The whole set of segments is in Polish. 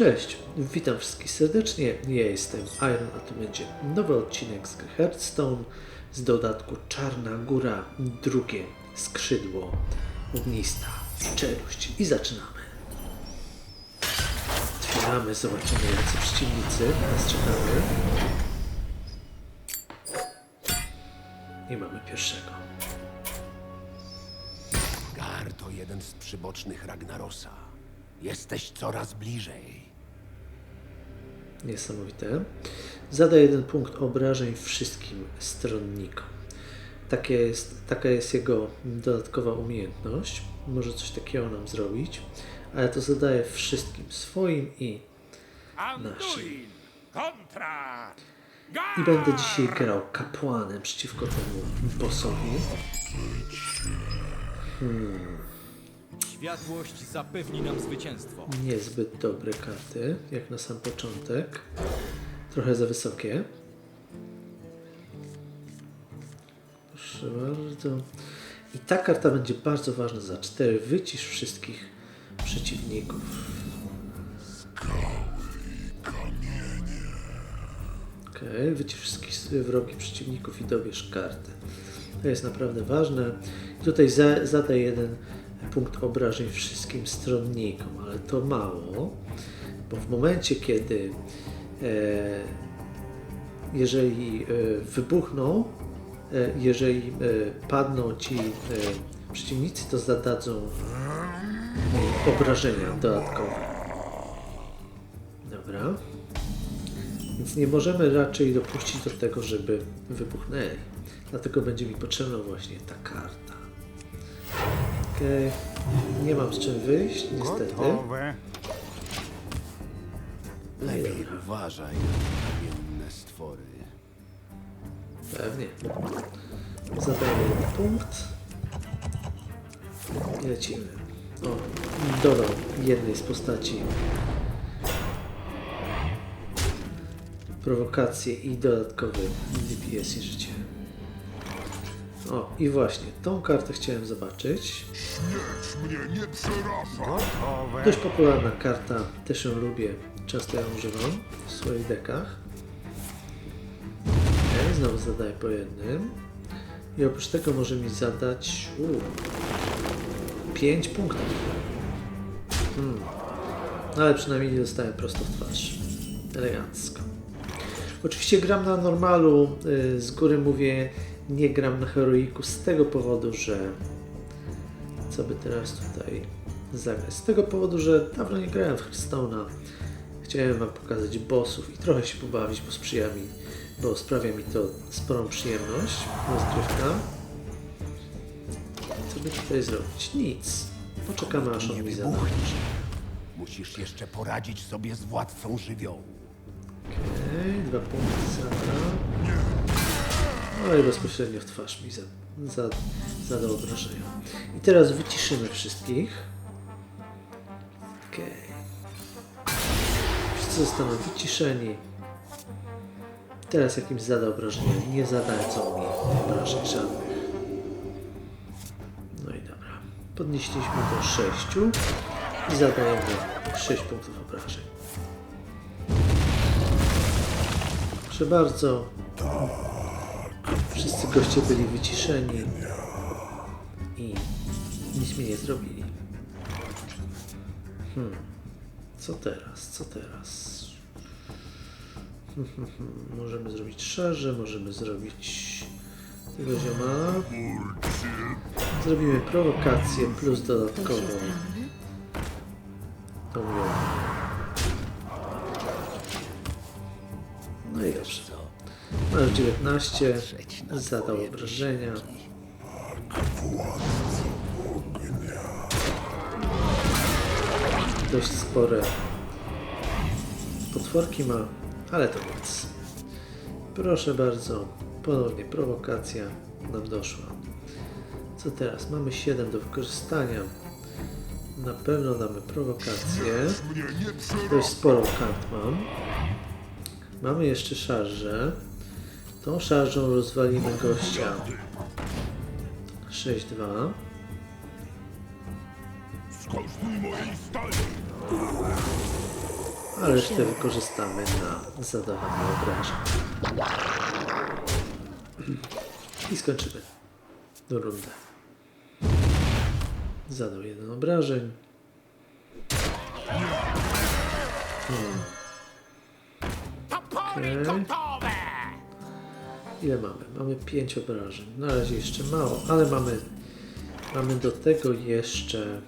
Cześć, witam wszystkich serdecznie. Ja jestem Iron, a to będzie nowy odcinek z Hearthstone z dodatku Czarna Góra, drugie skrzydło ognista. Cześć i zaczynamy. Otwieramy, zobaczymy jacy przeciwnicy nas. I mamy pierwszego. Gar to jeden z przybocznych Ragnarosa. Jesteś coraz bliżej. Niesamowite. Zada jeden punkt obrażeń wszystkim stronnikom. Takie jest, taka jest jego dodatkowa umiejętność. Może coś takiego nam zrobić, ale to zadaje wszystkim swoim i kontra I będę dzisiaj grał kapłanem przeciwko temu bossowi. Światłość zapewni nam zwycięstwo. Niezbyt dobre karty, jak na sam początek. Trochę za wysokie. Proszę bardzo. I ta karta będzie bardzo ważna za 4. Wycisz wszystkich przeciwników. Okej, wycisz wszystkich wrogi przeciwników i dobierz kartę. To jest naprawdę ważne. Tutaj za, zadaj jeden punkt obrażeń wszystkim stronnikom, ale to mało, bo w momencie, kiedy e, jeżeli e, wybuchną, e, jeżeli padną ci przeciwnicy, to zadadzą obrażenia dodatkowe. Dobra. Więc nie możemy raczej dopuścić do tego, żeby wybuchnęli. Dlatego będzie mi potrzebna właśnie ta karta. Nie mam z czym wyjść, niestety. gotowe. Lepiej uważaj na kamienne stwory. Pewnie. Zadajemy jeden punkt. I lecimy. O, dodał jednej z postaci prowokację i dodatkowy DPS i życie. O, i właśnie, tą kartę chciałem zobaczyć. Gotowe. Dość popularna karta, też ją lubię, często ją używam w swoich dekach. Okay, znowu zadaję po jednym. I oprócz tego może mi zadać 5 punktów. Hmm. No ale przynajmniej nie dostałem prosto w twarz. Elegancko. Oczywiście gram na normalu, y, z góry mówię, nie gram na heroiku z tego powodu, że co by teraz tutaj zagrać. Z tego powodu, że dawno nie grałem w Hearthstone'a. Chciałem Wam pokazać bossów i trochę się pobawić, bo sprzyja mi, bo sprawia mi to sporą przyjemność, rozgrywka. Co by tutaj zrobić? Nic. Poczekamy aż on mi zada. Musisz jeszcze poradzić sobie z władcą żywiołu. Okej, dwa punkty zada. No i bezpośrednio w twarz mi za, za, zadał obrażenia. I teraz wyciszymy wszystkich. Okej. Wszyscy zostaną wyciszeni. Teraz jakimś zada obrażenia, nie zadającą mi obrażeń żadnych. No i dobra. Podnieśliśmy do 6 i zadajemy 6 punktów obrażeń. Proszę bardzo. Wszyscy goście byli wyciszeni i nic mi nie zrobili. Hmm. Co teraz? Co teraz? Hmm, hmm, hmm. Możemy zrobić szarże, możemy zrobić tego zioma. Zrobimy prowokację plus dodatkową. Tą ją. No i dobrze. Masz 19, zadał obrażenia. Dość spore potworki ma, ale to nic. Proszę bardzo, ponownie prowokacja nam doszła. Co teraz? Mamy 7 do wykorzystania. Na pewno damy prowokację. Dość sporo kart mam. Mamy jeszcze szarżę. Tą szarżą rozwalimy gościa. 6-2. Skosztuj mojej stali. a resztę wykorzystamy na zadawanie obrażeń. I skończymy rundę. Zadał jeden obrażeń. Topory Okej. Ile mamy? Mamy 5 obrażeń. Na razie jeszcze mało, ale mamy, mamy do tego jeszcze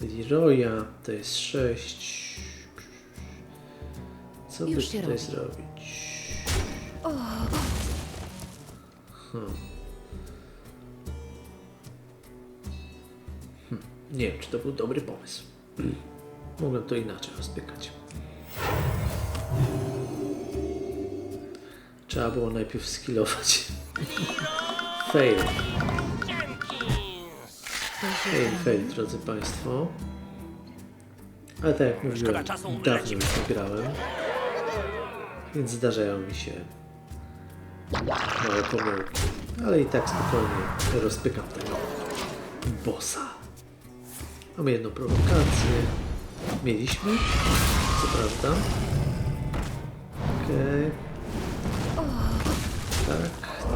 Leroya, to jest 6. Co by tutaj robi. zrobić? Hmm. Hmm. Nie wiem, czy to był dobry pomysł. Mogłem to inaczej rozpykać. Trzeba było najpierw skillować. fail. Fail, fail, drodzy Państwo. Ale tak jak mówiłem, dawno już nie grałem. Więc zdarzają mi się małe pomyłki. Ale i tak spokojnie rozpykam tego bossa. Mamy jedną prowokację. Mieliśmy, co prawda. Okej. Tak,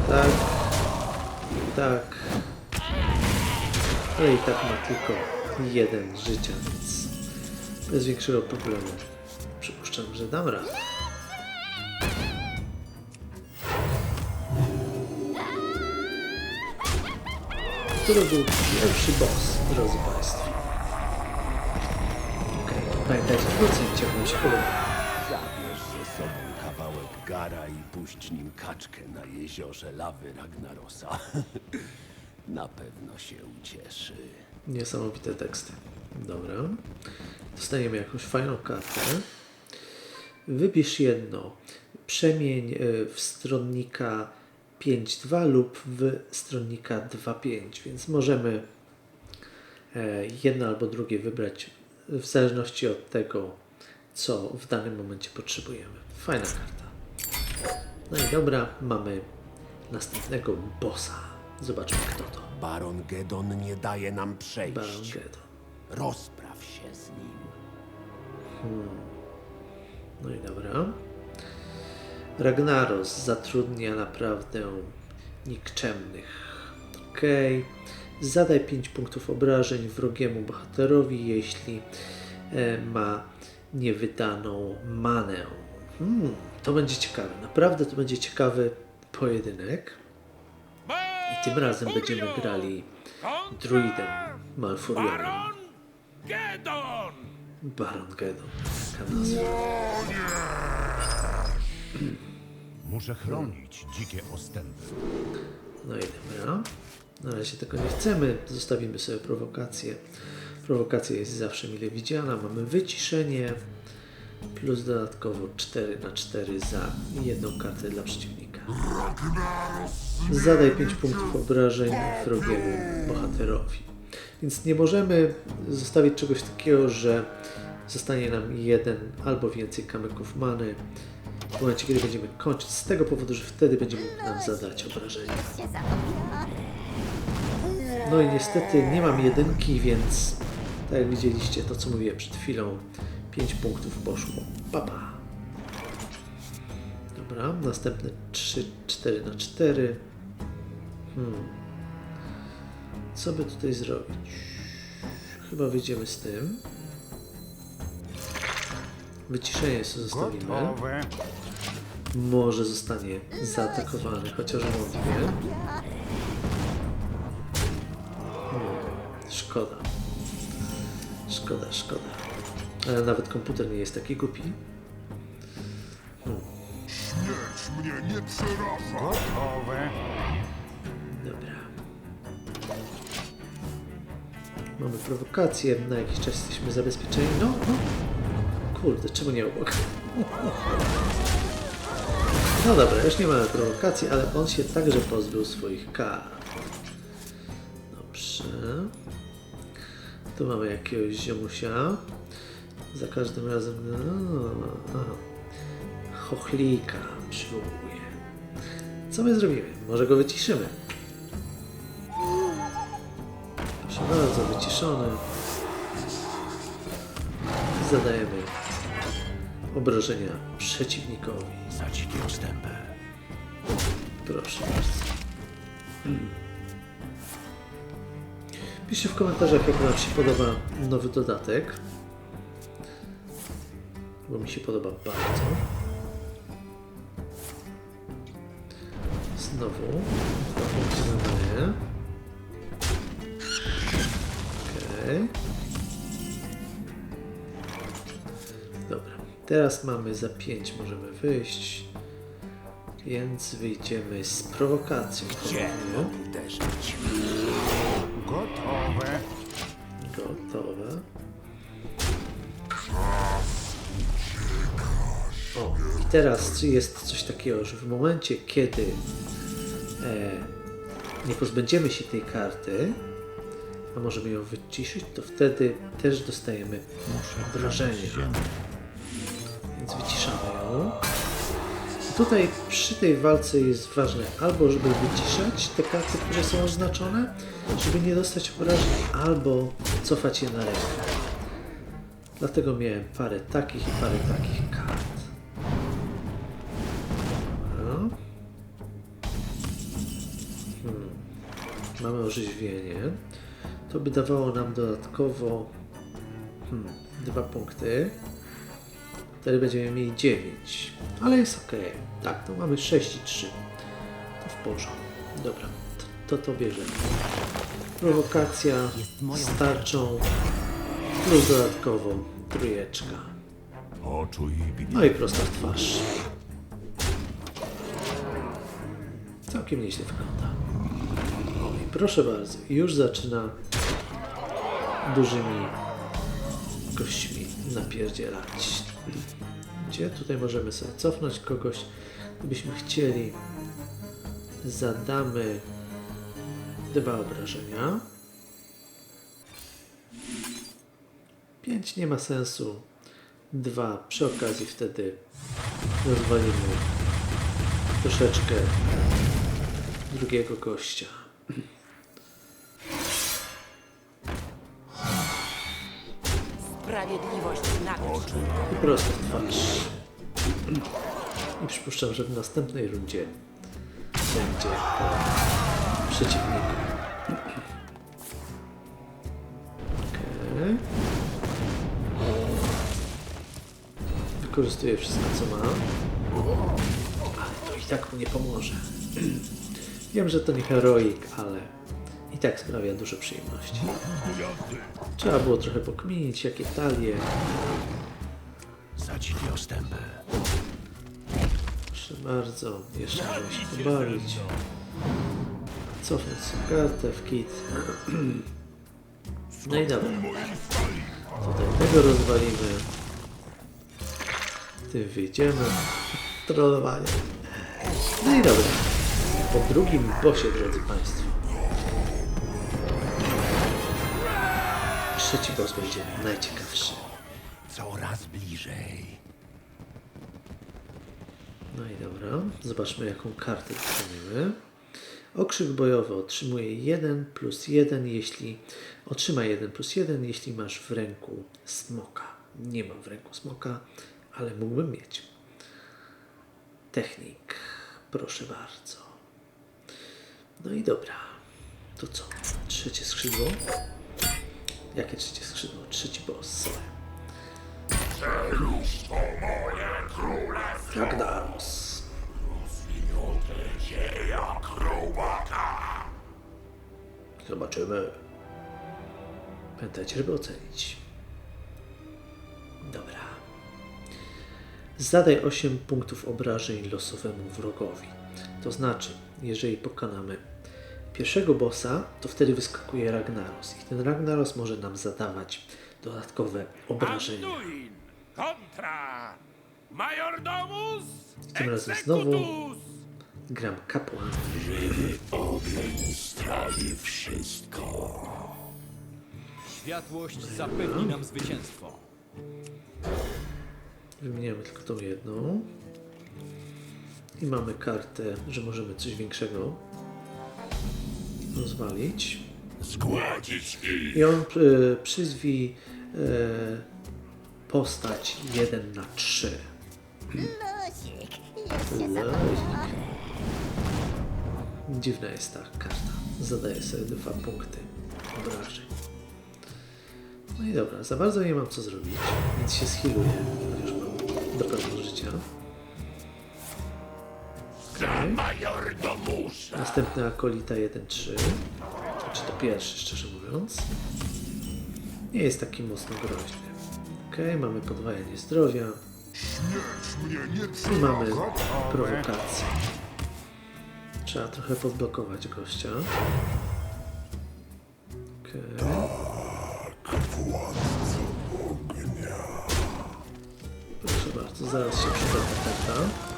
tak, tak. Ale i tak ma tylko jeden życia, więc bez większego problemu przypuszczam, że dam radę. To był pierwszy boss, drodzy Państwo. Okej, pamiętajcie, w procencie jakąś kolumnę. Puść nim kaczkę na jeziorze lawy Ragnarosa. Na pewno się ucieszy. Niesamowite teksty. Dobra. Dostaniemy jakąś fajną kartę. Wybierz jedno. Przemień y, w stronnika 5.2 lub w stronnika 2.5, więc możemy e, jedno albo drugie wybrać w zależności od tego, co w danym momencie potrzebujemy. Fajna karta. No i dobra, mamy następnego bossa. Zobaczmy kto to. Baron Gedon nie daje nam przejść. Baron Geddon. Rozpraw się z nim. No i dobra. Ragnaros zatrudnia naprawdę nikczemnych. Okej. Zadaj 5 punktów obrażeń wrogiemu bohaterowi, jeśli e, ma niewydaną manę. Hmm, to będzie ciekawe. Naprawdę to będzie ciekawy pojedynek. I tym razem będziemy grali druidem Malfurionem. Baron Gedon! Taka nazwa. Muszę chronić dzikie ostępy. No i dobra. Na razie tego nie chcemy. Zostawimy sobie prowokację. Prowokacja jest zawsze mile widziana. Mamy wyciszenie plus dodatkowo 4 na 4 za jedną kartę dla przeciwnika. Zadaj 5 punktów obrażeń wrogiemu bohaterowi. Więc nie możemy zostawić czegoś takiego, że zostanie nam jeden albo więcej kamyków many w momencie, kiedy będziemy kończyć. Z tego powodu, że wtedy będzie mógł nam zadać obrażenia. No i niestety nie mam jedynki, więc tak jak widzieliście, to co mówiłem przed chwilą, 5 punktów poszło. Papa. Dobra, następne 3, 4 na 4. Hmm. Co by tutaj zrobić? Chyba wyjdziemy z tym. Wyciszenie sobie zostawimy. Gotowe. Może zostanie zaatakowany, chociaż wątpię. Hmm, szkoda. Szkoda, szkoda. Ale nawet komputer nie jest taki głupi. Gotowe. Dobra. Mamy prowokację, na jakiś czas jesteśmy zabezpieczeni. No, no. Kurde, czemu nie obok? No dobra, już nie mamy prowokacji, ale on się także pozbył swoich kart. Dobrze. Tu mamy jakiegoś ziomusia. Za każdym razem... No, aha. Chochlika przywołuje. Co my zrobimy? Może go wyciszymy. Proszę bardzo, wyciszony. Zadajemy obrażenia przeciwnikowi. Za ostępy. Proszę bardzo. Piszcie w komentarzach, jak Wam się podoba nowy dodatek. Bo mi się podoba bardzo. Znowu. Okej. Dobra. Teraz mamy za 5, możemy wyjść. Więc wyjdziemy z prowokacją. Gotowe. Gotowe. I teraz jest coś takiego, że w momencie, kiedy e, nie pozbędziemy się tej karty, a możemy ją wyciszyć, to wtedy też dostajemy obrażenie. Więc wyciszamy ją. I tutaj przy tej walce jest ważne albo, żeby wyciszać te karty, które są oznaczone, żeby nie dostać obrażeń, albo cofać je na rękę. Dlatego miałem parę takich i parę takich Mamy orzeźwienie. To by dawało nam dodatkowo hmm, dwa punkty. Wtedy będziemy mieli 9. Ale jest ok. Tak, to mamy 6 i 3. To w porządku. Dobra, to to, to bierzemy. Prowokacja z tarczą plus dodatkowo trójeczka. No i prosta w twarz. Całkiem nieźle wygląda. Proszę bardzo, już zaczyna dużymi kośćmi napierdzielać. Gdzie tutaj możemy sobie cofnąć kogoś, gdybyśmy chcieli. Zadamy dwa obrażenia. Pięć nie ma sensu. Dwa przy okazji wtedy rozwalimy troszeczkę drugiego gościa. Sprawiedliwość nadchodzi. I prosto w twarz. I przypuszczam, że w następnej rundzie będzie po przeciwniku. Okej. Wykorzystuję wszystko, co mam. Ale to i tak mu nie pomoże. Wiem, że to nie heroik, ale tak sprawia dużo przyjemności. Trzeba było trochę pokminić, jakie talie. Za dzikie ostępy. Proszę bardzo, jeszcze możemy się pobawić. Cofnąć sobie kartę w kit. No i dobra. Tutaj tego rozwalimy. Tym wyjdziemy. Trollowanie. No i dobra. Po drugim bosie, drodzy Państwo. Trzeci boss będzie najciekawszy. Coraz bliżej. No i dobra, zobaczmy jaką kartę dostaniemy. Okrzyk bojowy otrzymuje 1 plus 1, jeśli otrzyma 1 plus 1, jeśli masz w ręku smoka. Nie mam w ręku smoka, ale mógłbym mieć. Technik, proszę bardzo. No i dobra, to co? Trzecie skrzydło? Jakie trzecie skrzydło? Trzeci boss. Ragnaros. Zobaczymy. Pamiętajcie, żeby ocenić. Dobra. Zadaj 8 punktów obrażeń losowemu wrogowi. To znaczy, jeżeli pokonamy pierwszego bossa, to wtedy wyskakuje Ragnaros. I ten Ragnaros może nam zadawać dodatkowe obrażenia. Anduin kontra Majordomus Tym razem znowu gram kapłan. Światłość zapewni nam zwycięstwo. Wymieniamy tylko tą jedną. I mamy kartę, że możemy coś większego rozwalić. Zgładzić ich. I on y, przyzwij e, postać 1 na 3. Luzik. Dziwna jest ta karta. Zadaję sobie dwa punkty obrażeń. No i dobra, za bardzo nie mam co zrobić, więc się schiluję, chociaż mam do pełnego życia. Majordomusa! Następny akolita 1-3. Czy to pierwszy, szczerze mówiąc. Nie jest taki mocno groźny. Okej, mamy podwajanie zdrowia. I mamy prowokację. Trzeba trochę podblokować gościa. Okej. Proszę bardzo, zaraz się przyda ta karta.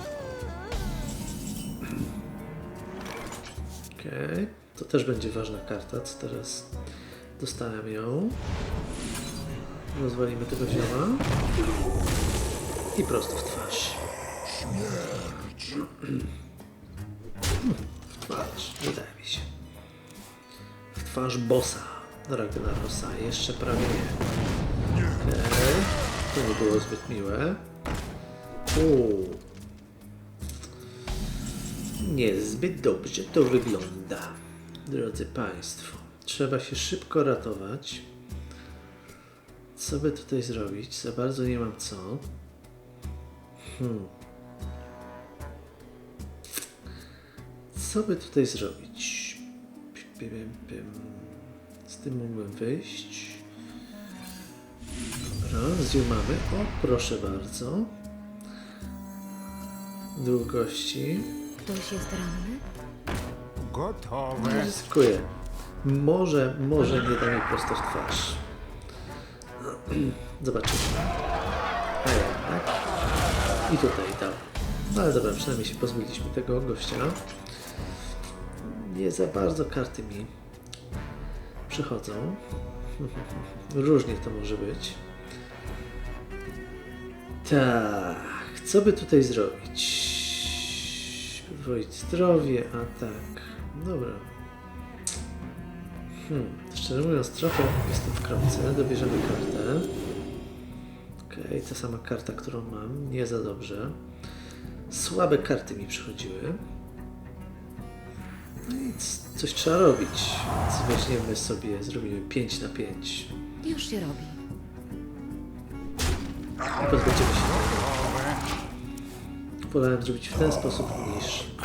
Okej, to też będzie ważna karta, co teraz dostałem ją. Rozwalimy tego zioła. I prosto w twarz. W twarz, wydaje mi się. W twarz bossa Ragnarosa. Jeszcze prawie nie. Okej, to nie było zbyt miłe. Uuu. Niezbyt dobrze to wygląda. Drodzy Państwo, trzeba się szybko ratować. Co by tutaj zrobić? Za bardzo nie mam co. Hmm. Co by tutaj zrobić? Z tym mógłbym wyjść. Dobra, zjumamy. O, proszę bardzo. Dwóch gości. Ktoś jest ranny? Gotowe. Ryzykuję. Może, może nie da mi prosto w twarz. Zobaczymy. A jednak. I tutaj dał. No ale dobra, przynajmniej się pozbyliśmy tego gościa. Nie za bardzo karty mi przychodzą. Różnie to może być. Tak, co by tutaj zrobić? Podwoić zdrowie, atak. Dobra. Hmm, szczerze mówiąc, trochę jestem w kropce. Dobierzemy kartę. Okej, ta sama karta, którą mam. Nie za dobrze. Słabe karty mi przychodziły. No i coś trzeba robić. Więc weźmiemy sobie, zrobimy 5 na 5. Już się robi. I pozbędziemy się. Wolałem zrobić w ten sposób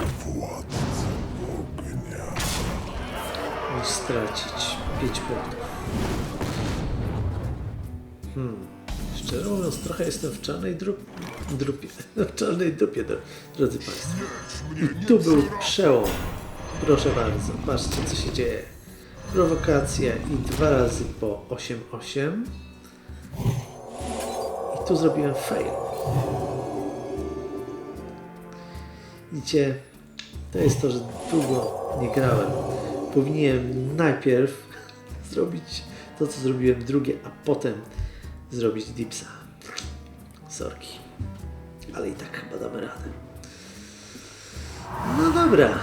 niż... niż stracić 5 punktów. Hmm. Szczerze mówiąc, trochę jestem w czarnej drup... drupie. W czarnej dupie, dro- drodzy Państwo. I tu był przełom. Proszę bardzo, patrzcie co się dzieje. Prowokacja i dwa razy po 8-8. I tu zrobiłem fail. Widzicie, to jest to, że długo nie grałem. Powinienem najpierw zrobić to, co zrobiłem drugie, a potem zrobić dipsa. Sorki. Ale i tak chyba damy radę. No dobra.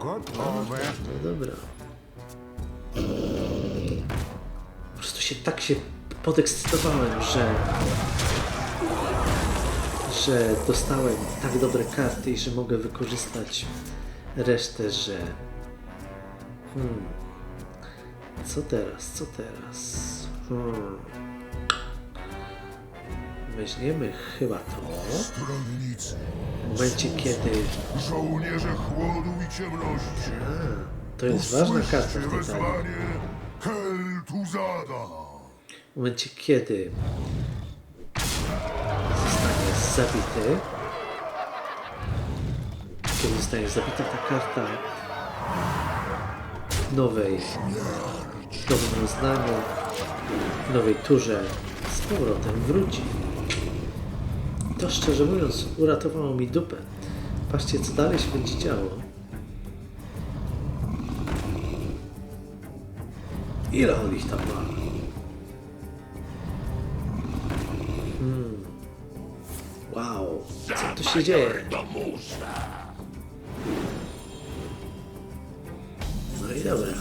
Gotowe. No dobra. Po prostu się tak się podekscytowałem, że że dostałem tak dobre karty i że mogę wykorzystać resztę, że hmm. Co teraz? Co teraz? Hmm. Weźmiemy chyba to. Stronnicy, W momencie, kiedy żołnierze chłodu i ciemności. to jest ważna karta w tej talii. wezwanie Keltuzada. W momencie, kiedy zabity, kiedy zostanie zabita ta karta nowej, nowym rozdaniu, w nowej turze, z powrotem wróci. To szczerze mówiąc uratowało mi dupę. Patrzcie, co dalej się będzie działo. Ile on ich tam ma? Się dzieje? No i dobra.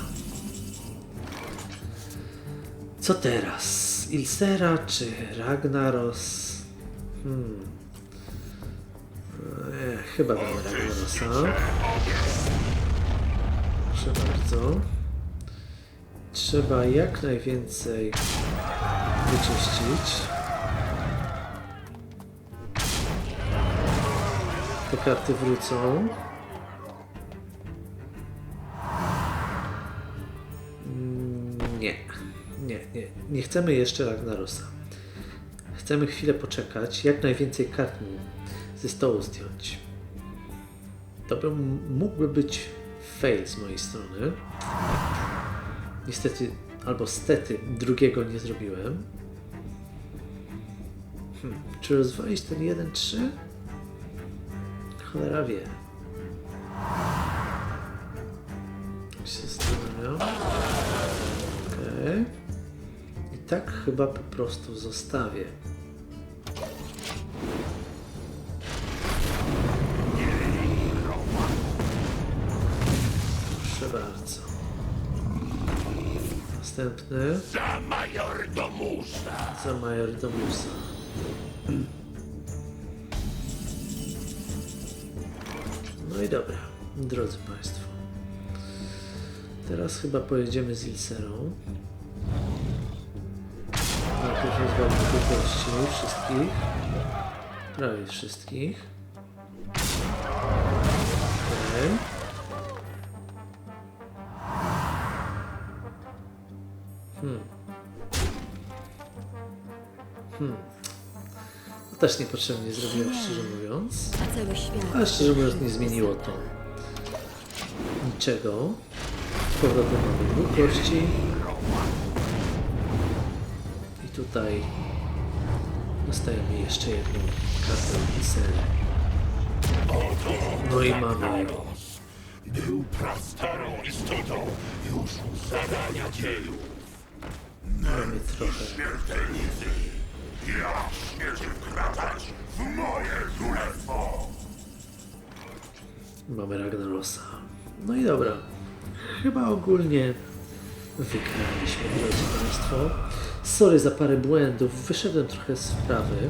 Co teraz? Ilsera czy Ragnaros? Hmm. E, chyba damy Ragnarosa. Proszę bardzo. Trzeba jak najwięcej wyczyścić. Te karty wrócą. Mm, Nie, nie, nie. Nie chcemy jeszcze Ragnarosa. Chcemy chwilę poczekać, jak najwięcej kart mu ze stołu zdjąć. To by mógłby być fail z mojej strony. Niestety, albo stety, drugiego nie zrobiłem. Hmm. Czy rozwalić ten 1-3? Cholera wie. Się zastanawiam. Okej. I tak chyba po prostu zostawię. Proszę bardzo. Następny. Za majordomusa. Za majordomusa. I dobra, drodzy Państwo. Teraz chyba pojedziemy z Ilserą. Najpierw rozwalimy tych gości, wszystkich. Prawie wszystkich. Okej. To też niepotrzebnie zrobiłem, szczerze mówiąc. A cały świat. Ale szczerze mówiąc nie zmieniło to niczego. Z powrotem mamy dwóch gości. I tutaj dostajemy jeszcze jedną kartę Gisele. No i mamy Był prastarą istotą już u zarania dziejów. mamy trochę Śmiertelnicy. Wkraczać w moje królestwo. Mamy Ragnarosa. No i dobra. Chyba ogólnie wygraliśmy, drodzy Państwo. Sorry za parę błędów. Wyszedłem trochę z wprawy.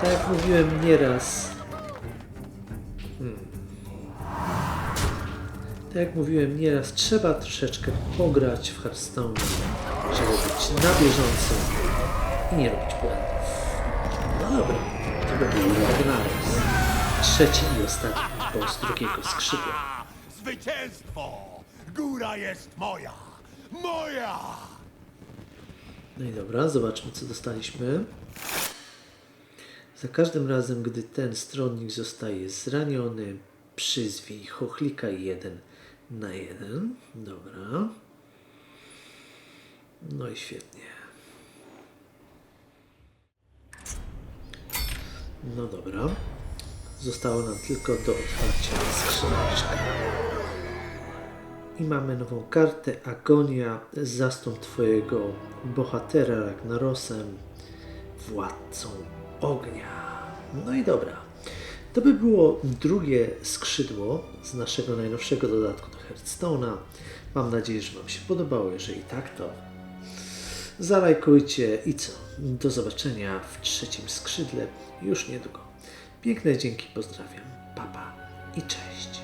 Tak jak mówiłem nieraz. Hmm. Tak jak mówiłem nieraz, trzeba troszeczkę pograć w Hearthstone, żeby być na bieżąco i nie robić błędów. No dobra, to by był Ragnaros. Trzeci i ostatni boss drugiego skrzydła. Zwycięstwo! Góra jest moja! Moja! No i dobra, zobaczmy co dostaliśmy. Za każdym razem, gdy ten stronnik zostaje zraniony, przyzwij chochlika 1 na 1. Dobra. No i świetnie. No dobra. Zostało nam tylko do otwarcia skrzyneczka. I mamy nową kartę Agonia. Zastąp Twojego bohatera Ragnarosem, władcą ognia. No i dobra. To by było drugie skrzydło z naszego najnowszego dodatku do Hearthstone'a. Mam nadzieję, że Wam się podobało. Jeżeli tak, to zalajkujcie i co? Do zobaczenia w trzecim skrzydle już niedługo. Piękne dzięki, pozdrawiam. Papa i cześć.